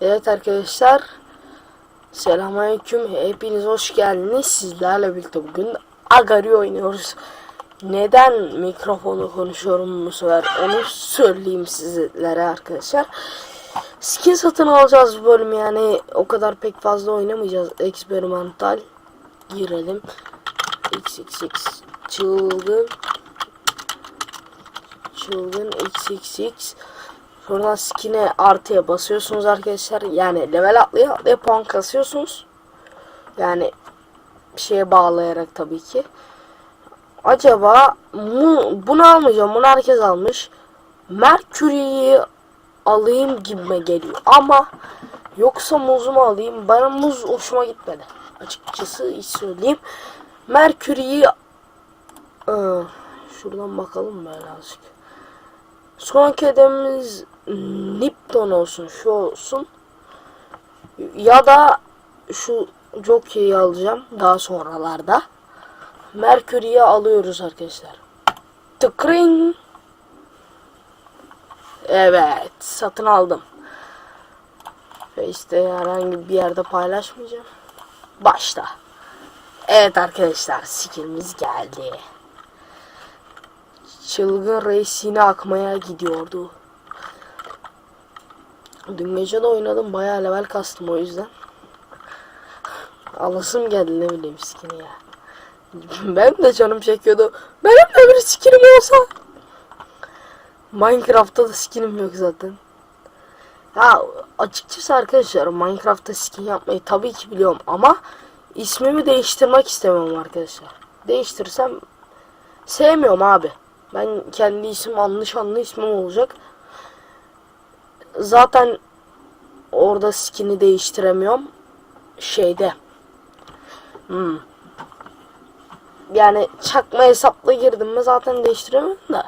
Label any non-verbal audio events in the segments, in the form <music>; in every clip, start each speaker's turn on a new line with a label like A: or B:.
A: Evet arkadaşlar. Selamünaleyküm. Hepiniz hoş geldiniz. Sizlerle birlikte bugün Agari oynuyoruz. Neden mikrofonu konuşuyorum bu sefer onu söyleyeyim sizlere arkadaşlar. Skin satın alacağız bu bölüm yani o kadar pek fazla oynamayacağız. Experimental girelim. XXX çılgın çılgın XXX Sonra skin'e artıya basıyorsunuz arkadaşlar. Yani level atlaya atlaya puan kasıyorsunuz. Yani şeye bağlayarak tabii ki. Acaba bu, bunu almayacağım. Bunu herkes almış. Mercury'yi alayım gibime geliyor. Ama yoksa muzu mu alayım? Bana muz hoşuma gitmedi. Açıkçası hiç söyleyeyim. Mercury'yi Aa, şuradan bakalım böyle azıcık. Sonraki hedefimiz Lipton olsun, şu olsun. Ya da şu Jockey'i alacağım daha sonralarda. Mercury'yi alıyoruz arkadaşlar. Tıkring. Evet, satın aldım. İşte herhangi bir yerde paylaşmayacağım. Başta. Evet arkadaşlar, skinimiz geldi. Çılgın reis akmaya gidiyordu. Dün gece de oynadım. Bayağı level kastım o yüzden. Alasım geldi ne bileyim skin'i ya. <laughs> Benim de canım çekiyordu. Benim de bir skinim olsa. Minecraft'ta da skinim yok zaten. Ya açıkçası arkadaşlar Minecraft'ta skin yapmayı tabii ki biliyorum ama ismimi değiştirmek istemiyorum arkadaşlar. Değiştirsem sevmiyorum abi. Ben kendi isim anlı şanlı ismim olacak. Zaten orada skin'i değiştiremiyorum. Şeyde. Hmm. Yani çakma hesapla girdim mi zaten değiştiremiyorum da.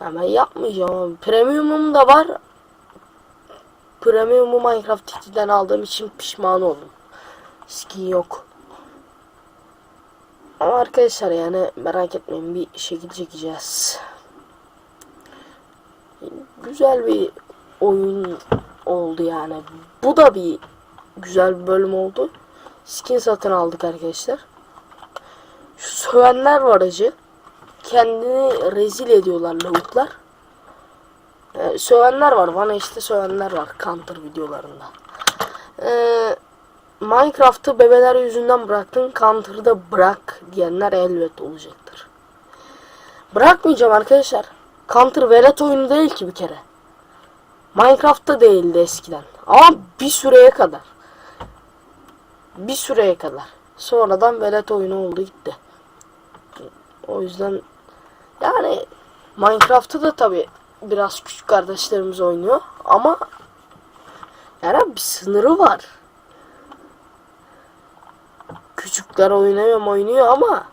A: Yani ben yapmayacağım. Premium'um da var. Premium'u Minecraft TT'den aldığım için pişman oldum. Skin yok. Ama arkadaşlar yani merak etmeyin bir şekilde çekeceğiz. Güzel bir oyun oldu yani. Bu da bir güzel bir bölüm oldu. Skin satın aldık arkadaşlar. Şu sövenler var acı. Kendini rezil ediyorlar lavuklar. Ee, sövenler var. Bana işte sövenler var. Counter videolarında. Eee Minecraft'ı bebeler yüzünden bıraktın, Counter'ı da bırak diyenler elbet olacaktır. Bırakmayacağım arkadaşlar. Counter velet oyunu değil ki bir kere. Minecraft'ta değildi eskiden. Ama bir süreye kadar. Bir süreye kadar. Sonradan velet oyunu oldu gitti. O yüzden yani Minecraft'ta da tabi biraz küçük kardeşlerimiz oynuyor ama yani bir sınırı var küçükler oynuyor oynuyor ama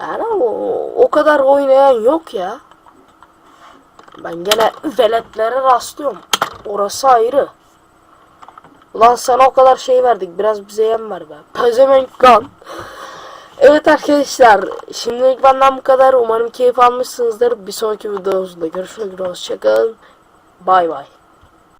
A: yani o, o kadar oynayan yok ya. Ben gene veletlere rastlıyorum. Orası ayrı. Ulan sana o kadar şey verdik. Biraz bize yem ver be. Pezevenk kan. Evet arkadaşlar. Şimdilik benden bu kadar. Umarım keyif almışsınızdır. Bir sonraki videomuzda görüşmek üzere. Hoşçakalın. Bay bay.